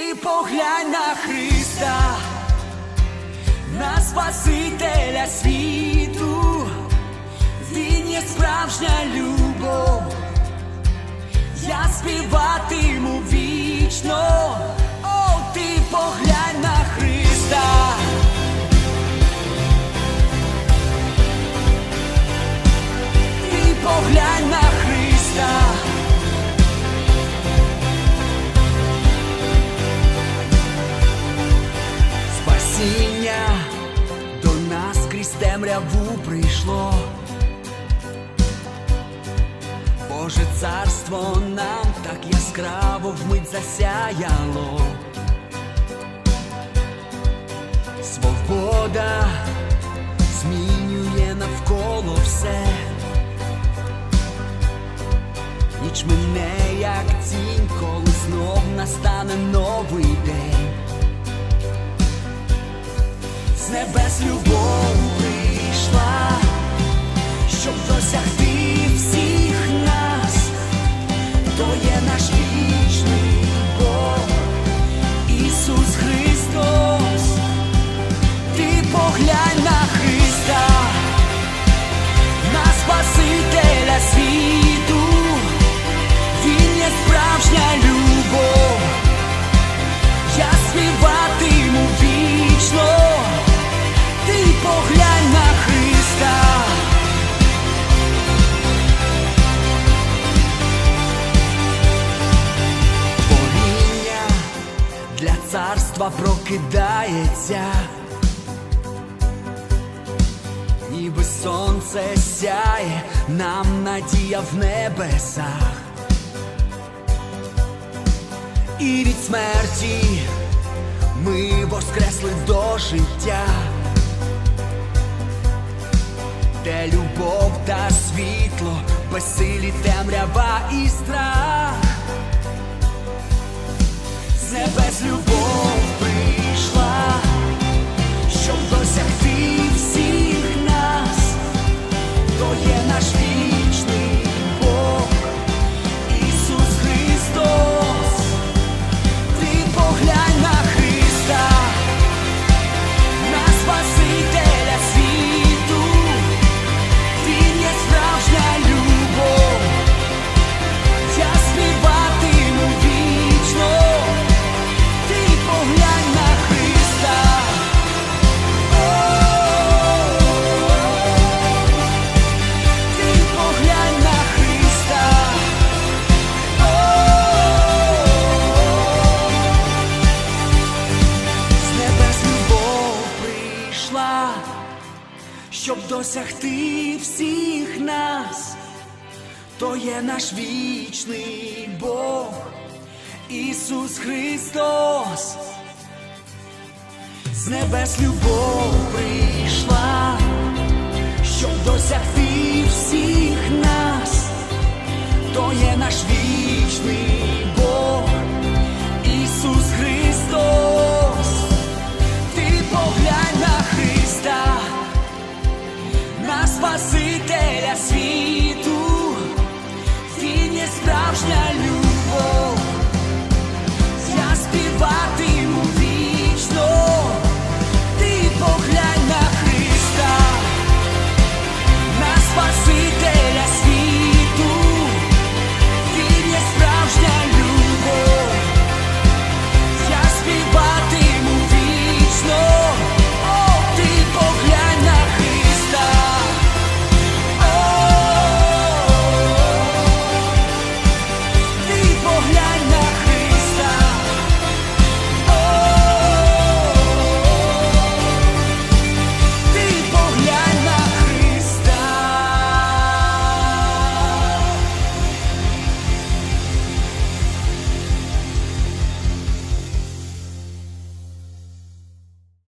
Ти поглянь на Христа, на Спасителя світу, Він є справжня любов, я співатиму Спасіння до нас крізь темряву прийшло. Боже царство нам так яскраво вмить засяяло. Свобода змінює навколо все. Ніч мине, як тінь, коли знов настане новий день. Небес любов царства прокидається, ніби сонце сяє, нам надія в небесах. І від смерті ми воскресли до життя, де любов та світло, безсилі темрява і страх. Небес любов досягти всіх нас. То є наш вічний Бог, Ісус Христос, з небес любов прийшла, щоб досягти всіх нас, то є наш вічний Marche